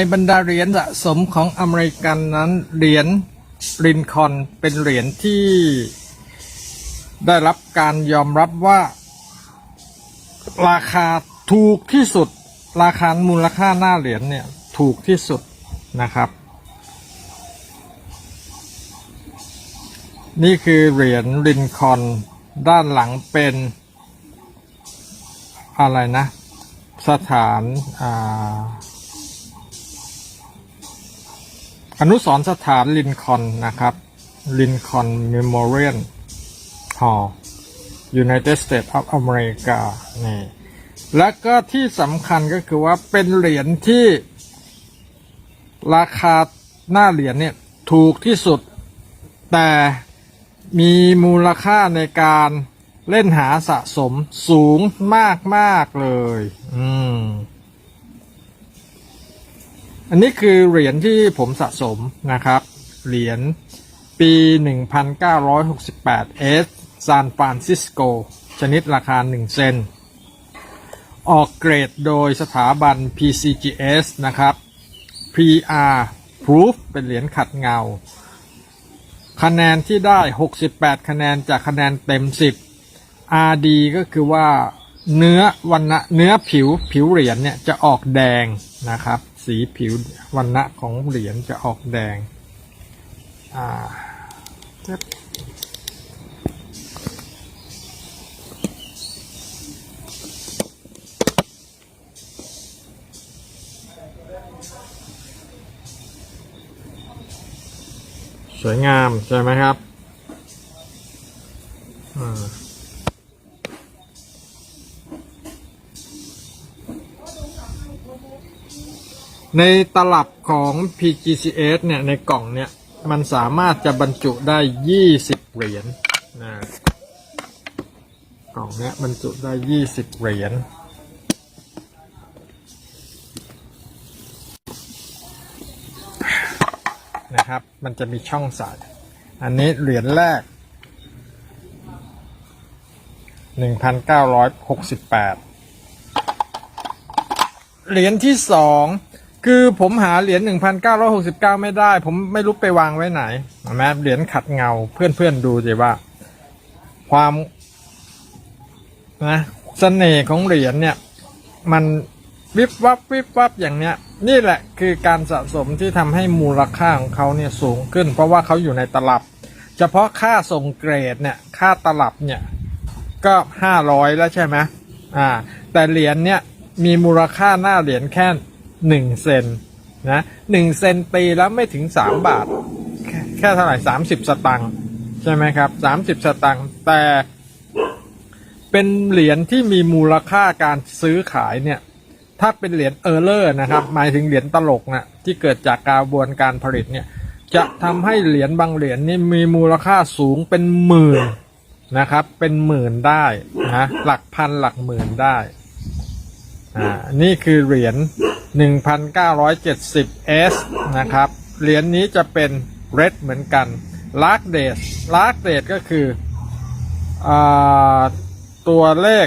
ในบรรดาเหรียญสะสมของอเมริกันนั้นเหรียญรินคอนเป็นเหรียญที่ได้รับการยอมรับว่า ราคาถูกที่สุด ราคามูลค่าหน้าเหรียญเนี่ยถูกที่สุดนะครับ นี่คือเหรียญรินคอนด้านหลังเป็นอะไรนะ สถานอ่า อนุสรสถานลินคอนนะครับลินคอนเมมโมเรียลฮอล United States of America นี่และก็ที่สำคัญก็คือว่าเป็นเหรียญที่ราคาหน้าเหรียญเนี่ยถูกที่สุด แต่มีมูลค่าในการเล่นหาสะสมสูงมาก ๆ เลย อืม อันนี้คือเหรียญที่ผมสะสมนะครับ เหรียญปี 1968 S ซานฟรานซิสโก ชนิดราคา 1 เซน ออกเกรดโดยสถาบัน PCGS นะครับ PR Proof เป็นเหรียญขัดเงา คะแนนที่ได้ 68 คะแนนจากคะแนนเต็ม 10 RD ก็คือว่าเนื้อวันณะเนื้อผิวผิวเหรียญเนี่ยจะออกแดงนะครับ สีผิววันณะของเหรียญจะออกแดง อ่าสวยงามใช่ไหมครับ อ่า ในตลับของ PGCS เนี่ยในกล่องเนี่ยมันสามารถจะบรรจุได้ 20 เหรียญนะกล่องเนี้ยบรรจุได้ 20 เหรียญนะครับ มันจะมีช่องใส่อันนี้เหรียญแรก 1,968 เหรียญที่สอง คือผมหาเหรียญ1,969ไม่ได้ ผมไม่รู้ไปวางไว้ไหนเห็นไหมเหรียญขัดเงาเพื่อนๆดูสิว่า ความนะเสน่ห์ของเหรียญเนี่ย มันวิบวับวิบวับอย่างเนี้ย นี่แหละคือการสะสมที่ทำให้มูลค่าของเขาเนี่ยสูงขึ้น เพราะว่าเขาอยู่ในตลับ เฉพาะค่าส่งเกรดเนี่ย ค่าตลับเนี่ย ก็ห้าร้อยแล้วใช่ไหมอ่า แต่เหรียญเนี่ยมีมูลค่าหน้าเหรียญแค่ หนึ่งเซนนะหนึ่งเซนตีแล้วไม่ถึงสามบาท แค่เท่าไหร่สามสิบสตังค์ใช่ไหมครับสามสิบสตังค์แต่เป็นเหรียญที่มีมูลค่าการซื้อขายเนี่ย ถ้าเป็นเหรียญเออร์เลอร์นะครับ หมายถึงเหรียญตลกนะที่เกิดจากกระบวนการผลิตเนี่ย จะทำให้เหรียญบางเหรียญนี่มีมูลค่าสูงเป็นหมื่นนะครับ เป็นหมื่นได้นะหลักพันหลักหมื่นได้อ่านี่คือเหรียญ 1,970S นะครับ เหรียญนี้จะเป็นเรดเหมือนกันลากเดสลากเดสก็คืออตัวเลข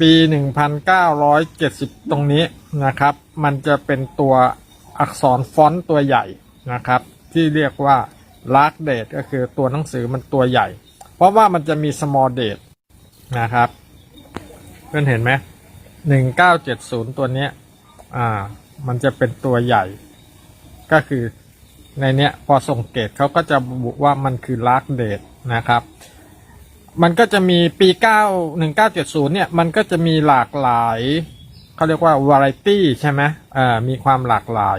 ปี 1970 ตรงนี้นะครับ มันจะเป็นตัวอักษรฟอนต์ตัวใหญ่นะครับ ที่เรียกว่า lark date ก็คือตัวหนังสือมันตัวใหญ่ เพราะว่ามันจะมี small date นะครับ เพื่อนเห็นไหมหนึ่งเก้าเจ็ดศูนย์ตัวเนี้ย อ่า มันจะเป็นตัวใหญ่ ก็คือในเนี้ยพอส่งเกตเขาก็จะบุว่ามันคือ lark date นะครับ มันก็จะมีปีเก้าหนึ่งเก้าเจ็ดศูนย์เนี่ย มันก็จะมีหลากหลาย เขาเรียกว่า variety ใช่ไหมอ่ามีความหลากหลาย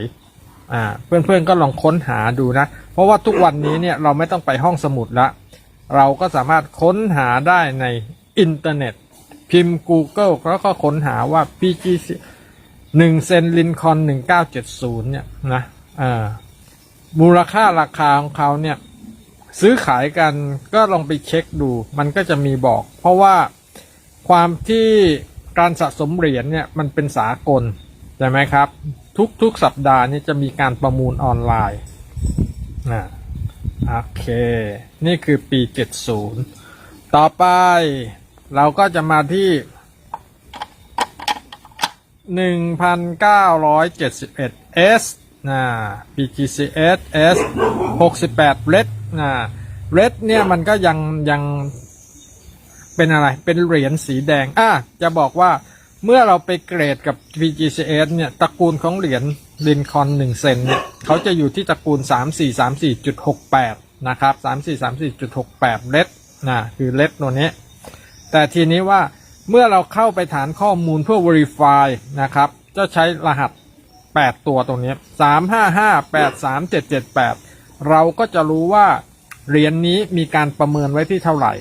อ่าเพื่อนๆก็ลองค้นหาดูนะ เพราะว่าทุกวันนี้เนี่ยเราไม่ต้องไปห้องสมุดละเราก็สามารถค้นหาได้ในอินเทอร์เน็ต พิมพ์ Google แล้วก็ค้นหาว่า PGC หนึ่งเซนลินคอนหนึ่งเก้าเจ็ดศูนย์เนี่ยนะอ่ามูลค่าราคาของเขาเนี่ย ซื้อขายกันก็ลองไปเช็คดู มันก็จะมีบอก เพราะว่าความที่การสะสมเหรียญเนี่ยมันเป็นสากลใช่ไหมครับ ทุกๆสัปดาห์นี้จะมีการประมูลออนไลน์นะโอเค นี่คือปี 70 ต่อไปเราก็จะมาที่ 1971 S นะ BGCS S 68 Red นะ Red เนี่ยมันก็ยังยังเป็นอะไร เป็นเหรียญสีแดง อะ จะบอกว่าเมื่อเราไปเกรดกับ BGCS เนี่ย ตระกูลของเหรียญลินคอน1เซนเนี่ยเขาจะอยู่ที่ตระกูล 3434.68 นะครับ 3434.68 Red นะ คือ Red ตัวนี้ แต่ทีนี้ว่า เมื่อเราเข้าไปฐานข้อมูลเพื่อ verify นะครับ จะใช้รหัส 8 ตัวตรงนี้ 3 5 5 8 3 7 7 8 เราก็จะรู้ว่าเหรียญนนี้มีการประเมินไว้ที่เท่าไหร่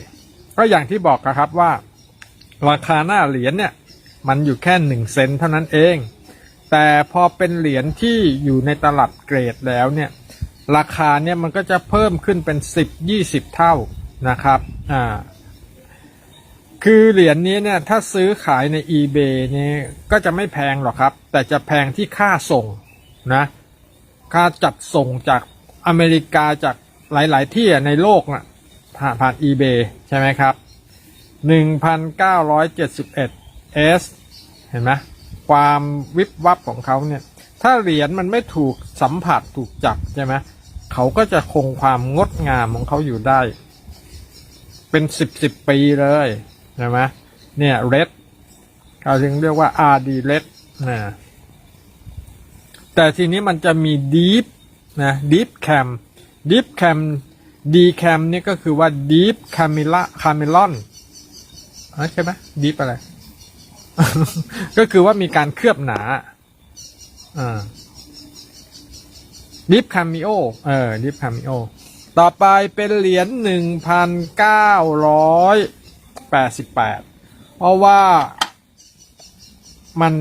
ก็อย่างที่บอกนะครับว่า ราคาหน้าเหรียญเนี่ย มันอยู่แค่ 1 เซนเท่านั้นเอง แต่พอเป็นเหรียญที่อยู่ในตลาดเกรดแล้วเนี่ย ราคาเนี่ยมันก็จะเพิ่มขึ้นเป็น 10-20 เท่านะครับ อ่า คือเหรียญนี้เนี่ยถ้าซื้อขายใน eBay นี่ก็จะไม่แพงหรอกครับ แต่จะแพงที่ค่าส่งนะค่าจัดส่งจากอเมริกาจากหลาย ๆ ที่ในโลกนะ่ะผ่านผ่าน eBay ใช่ไหมครับ 1,971 S เห็นไหมความวิบวับของเขาเนี่ยถ้าเหรียญมันไม่ถูกสัมผัสถูกจับใช่ไหมเขาก็จะคงความงดงามของเขาอยู่ได้ เป็นสิบสิบปีเลย ใช่ไหมเนี่ยเรดเขาถึงเรียกว่า RD red นะแต่ทีนี้มันจะมี deep นะ deep cam deep cam D cam นี่ก็คือว่า deep camera camelon ใช่ไหม deep อะไร ก็คือว่ามีการเคลือบหนาอ่า deep cameo เออ deep cameo ต่อไปเป็นเหรียญหนึ่งพันเก้าร้อย แปดสิบแปดเพราะว่ามัน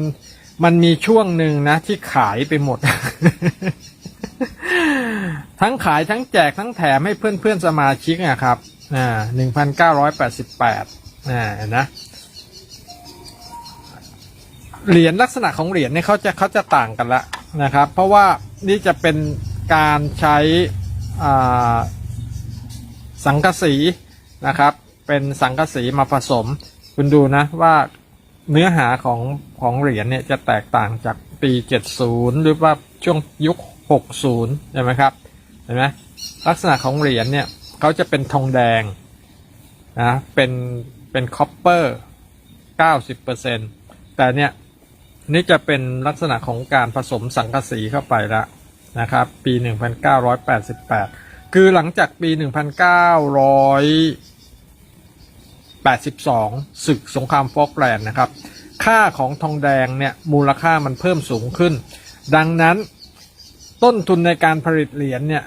มันมีช่วงหนึ่งนะ ที่ขายไปหมด ทั้งขายทั้งแจกทั้งแถมให้เพื่อนเพื่อนสมาชิกนะครับอ่าหนึ่งพันเก้าร้อยแปดสิบแปดอ่านนะเหรียญลักษณะของเหรียญเนี่ยเขาจะเขาจะต่างกันละนะครับ เพราะว่านี่จะเป็นการใช้อ่าสังกะสีนะครับ เป็นสังกะสีมาผสม คุณดูนะว่าเนื้อหาของของเหรียญเนี่ยจะแตกต่างจากปี 70 หรือว่าช่วงยุค 60 ใช่ไหมครับ เห็นไหมลักษณะของเหรียญเนี่ยเขาจะเป็นทองแดงนะเป็นเป็นคอปเปอร์90%แต่เนี่ยนี่จะเป็นลักษณะของการผสมสังกะสีเข้าไปแล้วนะครับ ปี 1988 คือหลังจากปี 82ศึกสงครามฟอกแลนด์นะครับ ค่าของทองแดงเนี่ยมูลค่ามันเพิ่มสูงขึ้น ดังนั้นต้นทุนในการผลิตเหรียญเนี่ย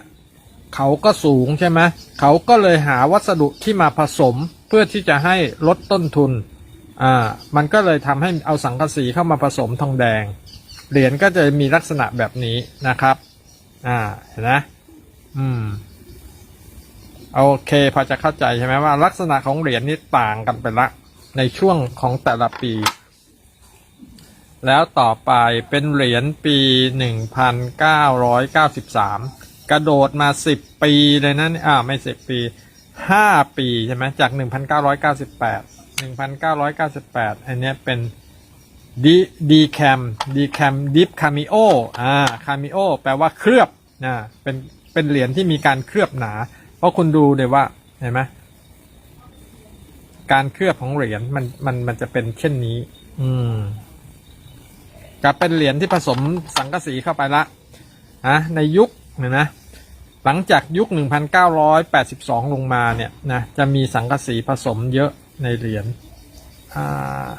เขาก็สูงใช่ไหมเขาก็เลยหาวัสดุที่มาผสมเพื่อที่จะให้ลดต้นทุนอ่ามันก็เลยทำให้เอาสังกะสีเข้ามาผสมทองแดง เหรียญก็จะมีลักษณะแบบนี้นะครับอ่าเห็นไหมอืม โอเค พอจะเข้าใจใช่ไหมว่า ลักษณะของเหรียญนี้ต่างกันไปละ ในช่วงของแต่ละปี แล้วต่อไปเป็นเหรียญปี 1993 กระโดดมา 10 ปีเลยนะอ่าไม่ 10 ปี 5 ปีใช่ไหมจาก 1998 1998 อันเนี้ยเป็น D D cam D cam Deep Cameo อ่า Cameo แปลว่าเคลือบอ่าเป็นเป็นเหรียญที่มีการเคลือบหนา ราะคุณดูเลยว่าเห็นไหมการเคลือบของเหรียญมันมันมันจะเป็นเช่นนี้ อืมจะเป็นเหรียญที่ผสมสังกะสีเข้าไปละนะในยุคเนี่ยนะ หลังจากยุค 1982 ลงมาเนี่ยนะจะมีสังกะสีผสมเยอะในเหรียญอ่า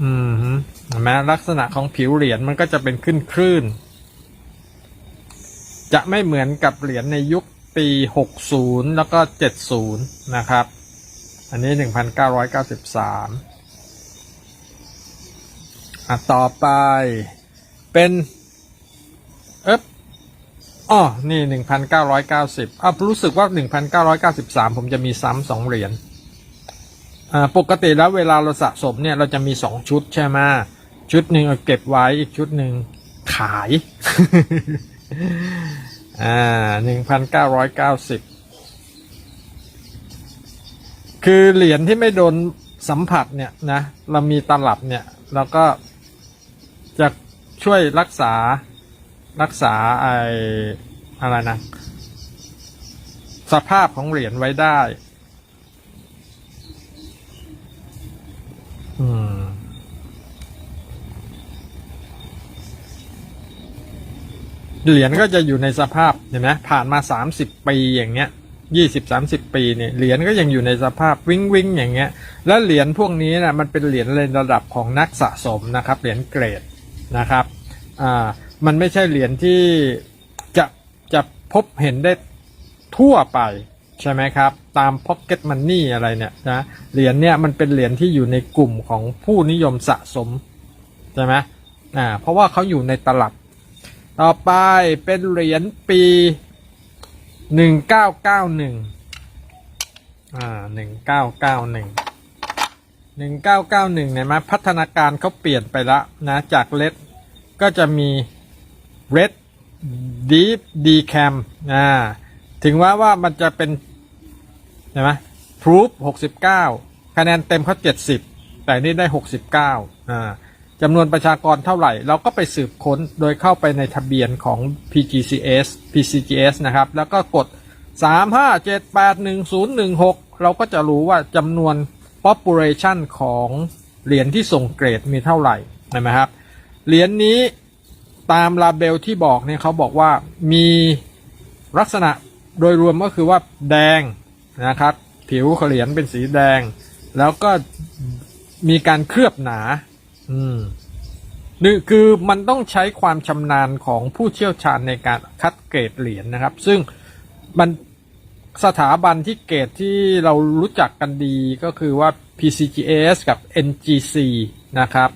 อืมเห็นไหมลักษณะของผิวเหรียญมันก็จะเป็นขึ้นคลื่น จะไม่เหมือนกับเหรียญในยุคปี 60 แล้วก็ 70 นะครับ อันนี้ 1993อะต่อไปเป็นเอ๊บอ๋อนี่ 1,990อะรู้สึกว่า 1,993 ผมจะมีซ้ำสองเหรียญอ่าปกติแล้วเวลาเราสะสมเนี่ย เราจะมีสองชุดใช่ไหมชุดหนึ่งเอาเก็บไว้อีกชุดหนึ่งขาย อ่า1,990คือเหรียญที่ไม่โดนสัมผัสเนี่ยนะ เรามีตลับเนี่ยเราก็จะช่วยรักษารักษาไออะไรนะ สภาพของเหรียญไว้ได้ อืม เหรียญก็จะอยู่ในสภาพเห็นไหมผ่านมาสามสิบปีอย่างเงี้ยยี่สิบสามสิบปีเนี่ยเหรียญก็ยังอยู่ในสภาพวิงวิงอย่างเงี้ย แล้วเหรียญพวกนี้นะมันเป็นเหรียญในระดับของนักสะสมนะครับ เหรียญเกรดนะครับอ่ามันไม่ใช่เหรียญที่จะจะพบเห็นได้ทั่วไปใช่ไหมครับ ตามพ็อกเก็ตมันนี่อะไรเนี่ยนะเหรียญเนี่ยมันเป็นเหรียญที่อยู่ในกลุ่มของผู้นิยมสะสมใช่ไหมอ่าเพราะว่าเขาอยู่ในตลับ ต่อไปเป็นเหรียญปีหนึ่งเก้าเก้าหนึ่งอ่าหนึ่งเก้าเก้าหนึ่งหนึ่งเก้าเก้าหนึ่งเนี่ยมาพัฒนาการเขาเปลี่ยนไปแล้วนะ จากเลดก็จะมี red deep d cam อ่าถึงว่าว่ามันจะเป็นเห็นไหม proof 69คะแนนเต็มเขา70แต่นี่ได้69อ่า จำนวนประชากรเท่าไหร่ เราก็ไปสืบค้นโดยเข้าไปในทะเบียนของ PGCS PCGS นะครับ แล้วก็กด 35781016 เราก็จะรู้ว่าจำนวน population ของเหรียญที่ส่งเกรดมีเท่าไหร่เห็นไหมครับ เหรียญนี้ตามลาเบลที่บอกเนี่ยเขาบอกว่ามีลักษณะโดยรวมก็คือว่าแดงนะครับ ผิวเหรียญเป็นสีแดง แล้วก็มีการเคลือบหนา อืมนี่คือมันต้องใช้ความชำนาญของผู้เชี่ยวชาญในการคัดเกรดเหรียญนะครับ ซึ่งมันสถาบันที่เกรดที่เรารู้จักกันดีก็คือว่า PCGS กับ NGC นะครับ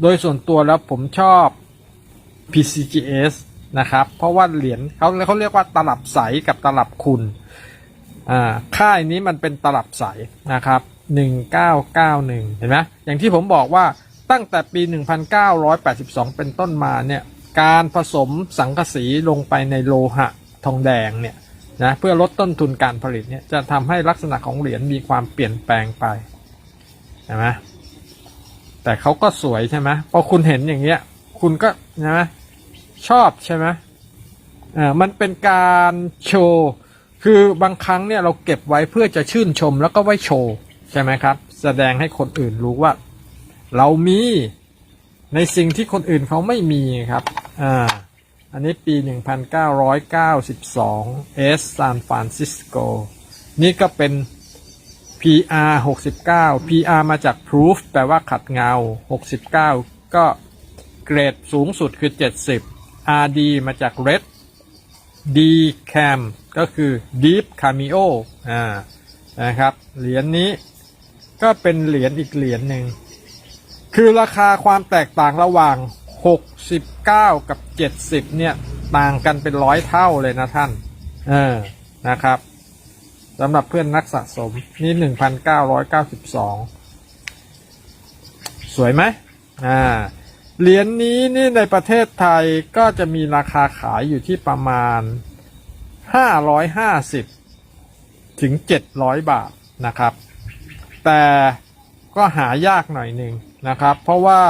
โดยส่วนตัวแล้วผมชอบ PCGS นะครับ เพราะว่าเหรียญเขาเขาเรียกว่าตลับใสกับตลับคุณอ่าค่ายนี้มันเป็นตลับใสนะครับ 1991 เห็นไหมอย่างที่ผมบอกว่า ตั้งแต่ปี 1982 เป็นต้นมาเนี่ยการผสมสังกะสีลงไปในโลหะทองแดงเนี่ยนะเพื่อลดต้นทุนการผลิตเนี่ยจะทำให้ลักษณะของเหรียญมีความเปลี่ยนแปลงไปเห็นไหมแต่เขาก็สวยใช่ไหมพอคุณเห็นอย่างเงี้ยคุณก็ใช่ไหมชอบใช่ไหมอ่ามันเป็นการโชว์คือบางครั้งเนี่ยเราเก็บไว้เพื่อจะชื่นชมแล้วก็ไว้โชว์ใช่ไหมครับ แสดงให้คนอื่นรู้ว่า เรามีในสิ่งที่คนอื่นเขาไม่มีครับ อ่า อันนี้ปี 1992 S San Francisco นี่ก็เป็น PR 69 PR มาจาก proof แปลว่าขัดเงา 69 ก็เกรดสูงสุดคือ 70 RD มาจาก red D cam ก็คือ deep cameo อ่า นะครับ เหรียญนี้ก็เป็นเหรียญอีกเหรียญหนึ่ง คือราคาความแตกต่างระหว่าง 69 กับ 70 เนี่ย ต่างกันเป็นร้อยเท่าเลยนะท่าน เออ นะครับสำหรับเพื่อนนักสะสม นี่ 1,992 สวยไหมอ่า เหรียญนี้นี่ในประเทศไทยก็จะมีราคาขายอยู่ที่ประมาณ 550 ถึง 700 บาทนะครับ แต่ก็หายากหน่อยหนึ่ง นะครับ เพราะว่า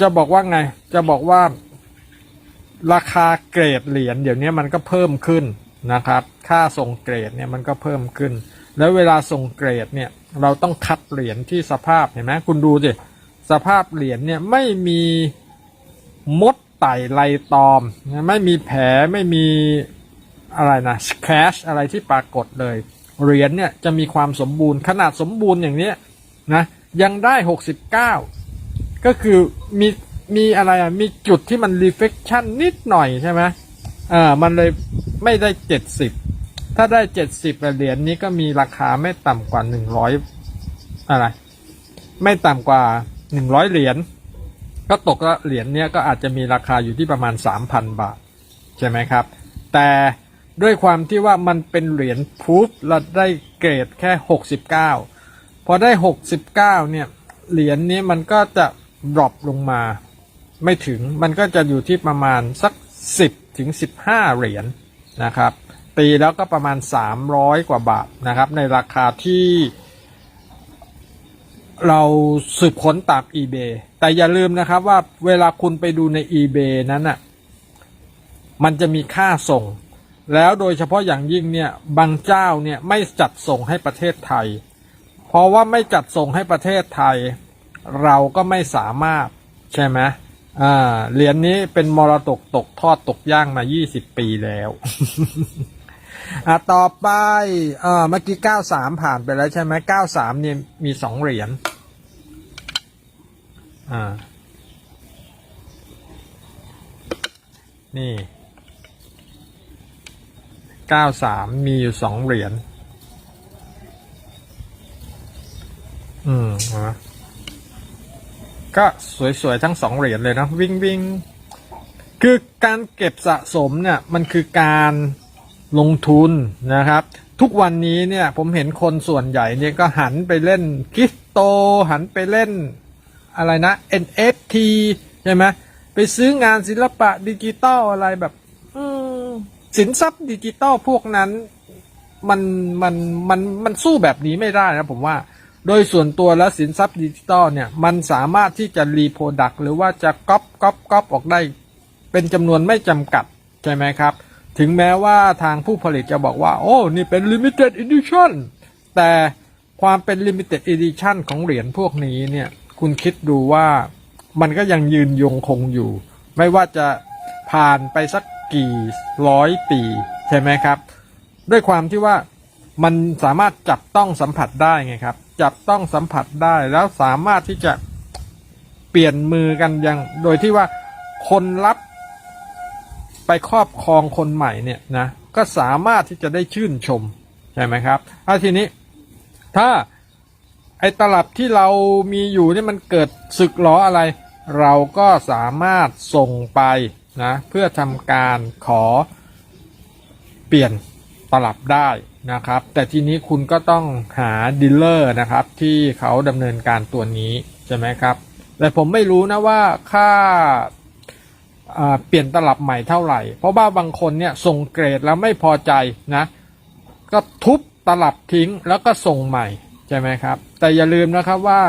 จะบอกว่าไง จะบอกว่า ราคาเกรดเหรียญเดี๋ยวนี้มันก็เพิ่มขึ้นนะครับ ค่าส่งเกรดเนี่ยมันก็เพิ่มขึ้น แล้วเวลาส่งเกรดเนี่ยเราต้องคัดเหรียญที่สภาพเห็นไหมคุณดูสิสภาพเหรียญเนี่ยไม่มีมดไต่ไรตอม ไม่มีแผลไม่มีอะไรนะแคชอะไรที่ปรากฏเลยเหรียญเนี่ยจะมีความสมบูรณ์ขนาดสมบูรณ์อย่างเนี้ย นะยังได้69ก็คือมีมีอะไรอะมีจุดที่มัน reflection นิดหน่อยใช่ไหมอ่ามันเลยไม่ได้70ถ้าได้70เหรียญนี้ก็มีราคาไม่ต่ำกว่า100อะไร ไม่ต่ำกว่า100เหรียญก็ตกละเหรียญเนี้ยก็อาจจะมีราคาอยู่ที่ประมาณ3,000บาท ใช่ไหมครับ แต่ด้วยความที่ว่ามันเป็นเหรียญพูฟเราได้เกรดแค่69 พอได้69เนี่ยเหรียญนี้มันก็จะดรอปลงมา ไม่ถึงมันก็จะอยู่ที่ประมาณสัก10ถึง15เหรียญนะครับ ตีแล้วก็ประมาณ300กว่าบาทนะครับ ในราคาที่เราสืบค้นตาม eBay แต่อย่าลืมนะครับว่าเวลาคุณไปดูใน eBay นั้นอะมันจะมีค่าส่ง แล้วโดยเฉพาะอย่างยิ่งเนี่ยบางเจ้าเนี่ยไม่จัดส่งให้ประเทศไทย เพราะว่าไม่จัดส่งให้ประเทศไทย เราก็ไม่สามารถใช่ไหมอ่าเหรียญนี้เป็นมรดกตกทอดตกย่างมา 20 ปีแล้วอะต่อไปเอ่อเมื่อกี้ 93 ผ่านไปแล้วใช่ไหม93 เนี่ยมีสองเหรียญอ่า นี่ 93 มีอยู่สองเหรียญ อืมนะก็สวยๆทั้งสองเหรียญเลยนะวิ่งวิ่งคือการเก็บสะสมเนี่ยมันคือการลงทุนนะครับ ทุกวันนี้เนี่ยผมเห็นคนส่วนใหญ่เนี่ยก็หันไปเล่นคริปโต หันไปเล่นอะไรนะ NFT ใช่ไหมไปซื้องานศิลปะดิจิตอลอะไรแบบสินทรัพย์ดิจิตอลพวกนั้น มันมันมันมันสู้แบบนี้ไม่ได้นะผมว่า โดยส่วนตัวแล้วสินทรัพย์ดิจิตอลเนี่ยมันสามารถที่จะรีโปรดักหรือว่าจะก๊อปก๊อปก๊อปออกได้ เป็นจำนวนไม่จำกัด ใช่ไหมครับ ถึงแม้ว่าทางผู้ผลิตจะบอกว่า โอ้ นี่เป็น limited edition แต่ความเป็น limited edition ของเหรียญพวกนี้เนี่ยคุณคิดดูว่ามันก็ยังยืนยงคงอยู่ ไม่ว่าจะผ่านไปสักกี่ร้อยปี ใช่ไหมครับ ด้วยความที่ว่ามันสามารถจับต้องสัมผัสได้ไงครับ จับต้องสัมผัสได้แล้วสามารถที่จะเปลี่ยนมือกันอย่างโดยที่ว่าคนรับไปครอบครองคนใหม่เนี่ยนะก็สามารถที่จะได้ชื่นชมใช่ไหมครับถ้าทีนี้ถ้าไอ้ตลับที่เรามีอยู่นี่มันเกิดสึกหรออะไร เราก็สามารถส่งไปนะเพื่อทำการขอเปลี่ยนตลับได้ นะครับ แต่ทีนี้คุณก็ต้องหาดีลเลอร์นะครับ ที่เขาดำเนินการตัวนี้ ใช่ไหมครับ แต่ผมไม่รู้นะว่าค่าเปลี่ยนตลับใหม่เท่าไหร่ เพราะว่าบางคนเนี่ยส่งเกรดแล้วไม่พอใจนะ ก็ทุบตลับทิ้งแล้วก็ส่งใหม่ ใช่ไหมครับ แต่อย่าลืมนะครับว่า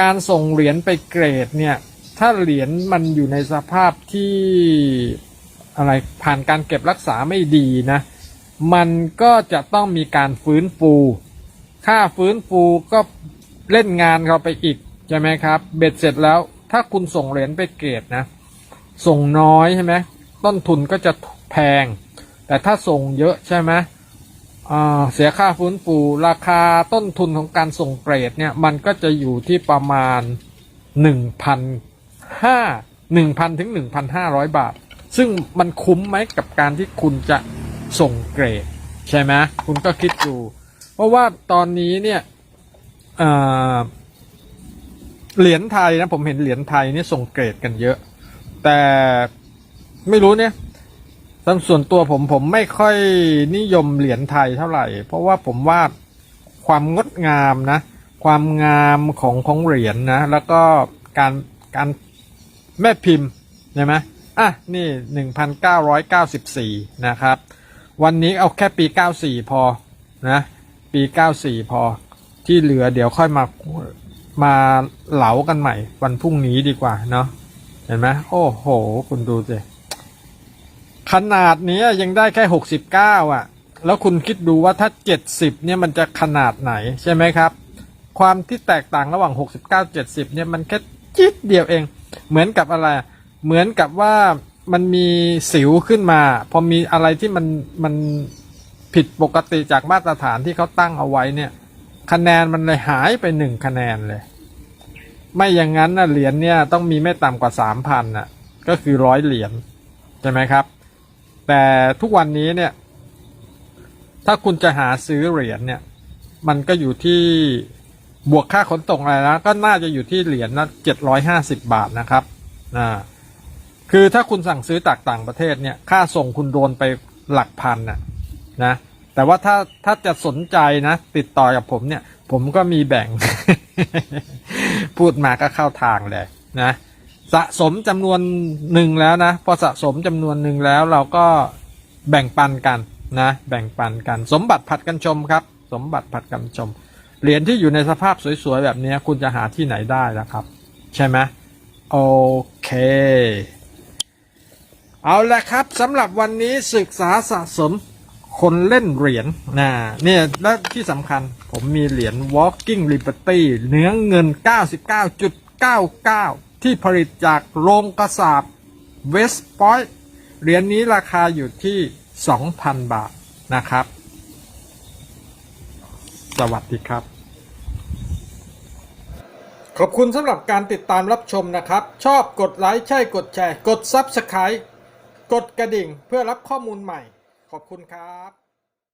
การส่งเหรียญไปเกรดเนี่ย ถ้าเหรียญมันอยู่ในสภาพที่อะไรผ่านการเก็บรักษาไม่ดีนะ มันก็จะต้องมีการฟื้นฟู ค่าฟื้นฟูก็เล่นงานเราไปอีก ใช่ไหมครับ เบ็ดเสร็จแล้ว ถ้าคุณส่งเหรียญไปเกรดนะ ส่งน้อยใช่ไหมต้นทุนก็จะแพง แต่ถ้าส่งเยอะใช่ไหมเสียค่าฟื้นฟู ราคาต้นทุนของการส่งเกรดเนี่ย มันก็จะอยู่ที่ประมาณหนึ่งพันห้าหนึ่งพันถึงหนึ่งพันห้าร้อยบาท ซึ่งมันคุ้มไหมกับการที่คุณจะ ส่งเกรด ใช่ไหมคุณก็คิดดู เพราะว่าตอนนี้เนี่ยเหรียญไทยนะผมเห็นเหรียญไทยนี่ส่งเกรดกันเยอะ แต่ไม่รู้เนี่ยตามส่วนตัวผมผมไม่ค่อยนิยมเหรียญไทยเท่าไหร่ เพราะว่าผมว่าความงดงามนะ ความงามของของเหรียญนะแล้วก็การการแม่พิมพ์ใช่ไหมอะนี่หนึ่งพันเก้าร้อยเก้าสิบสี่นะครับ วันนี้เอาแค่ปีเก้าสี่พอนะปีเก้าสี่พอ ที่เหลือเดี๋ยวค่อยมามาเหลากันใหม่ วันพรุ่งนี้ดีกว่าเนาะเห็นไหมโอ้โห คุณดูสิขนาดนี้ยังได้แค่หกสิบเก้าอะ แล้วคุณคิดดูว่าถ้าเจ็ดสิบเนี่ยมันจะขนาดไหนใช่ไหมครับ ความที่แตกต่างระหว่างหกสิบเนี่ยมันแค่จิดเดียวเอง เหมือนกับอะไร เหมือนกับว่า มันมีสิวขึ้นมา พอมีอะไรที่มันมันผิดปกติจากมาตรฐานที่เขาตั้งเอาไว้เนี่ย คะแนนมันเลยหายไปหนึ่งคะแนนเลย ไม่อย่างนั้นนะเหรียญเนี่ยต้องมีไม่ต่ำกว่าสามพันน่ะก็คือร้อยเหรียญใช่ไหมครับ แต่ทุกวันนี้เนี่ย ถ้าคุณจะหาซื้อเหรียญเนี่ย มันก็อยู่ที่บวกค่าขนส่งอะไรนะก็น่าจะอยู่ที่เหรียญละเจ็ดร้อยห้าสิบบาทนะครับอ่า คือถ้าคุณสั่งซื้อจากต่างประเทศเนี่ยค่าส่งคุณโดนไปหลักพันน่ะนะแต่ว่าถ้าถ้าจะสนใจนะ ติดต่อกับผมเนี่ย ผมก็มีแบ่ง พูดมาก็เข้าทางเลยนะสะสมจำนวนหนึ่งแล้วนะ พอสะสมจำนวนหนึ่งแล้วเราก็แบ่งปันกันนะ แบ่งปันกัน สมบัติผัดกันชมครับ สมบัติผัดกันชม เหรียญที่อยู่ในสภาพสวยๆแบบนี้คุณจะหาที่ไหนได้ล่ะครับ ใช่ไหมโอเค เอาละครับสำหรับวันนี้ศึกษาสะสมคนเล่นเหรียญนะเนี่ยและที่สำคัญผมมีเหรียญ Walking Liberty เนื้อเงิน 99.99 ที่ผลิตจากโรงกระสาบ West Point เหรียญนี้ราคาอยู่ที่ 2,000 บาทนะครับ สวัสดีครับ ขอบคุณสำหรับการติดตามรับชมนะครับ ชอบกดไลค์ใช่กดแชร์ กด Subscribe ดกระดิ่งเพื่อรับข้อมูลใหม่ ขอบคุณครับ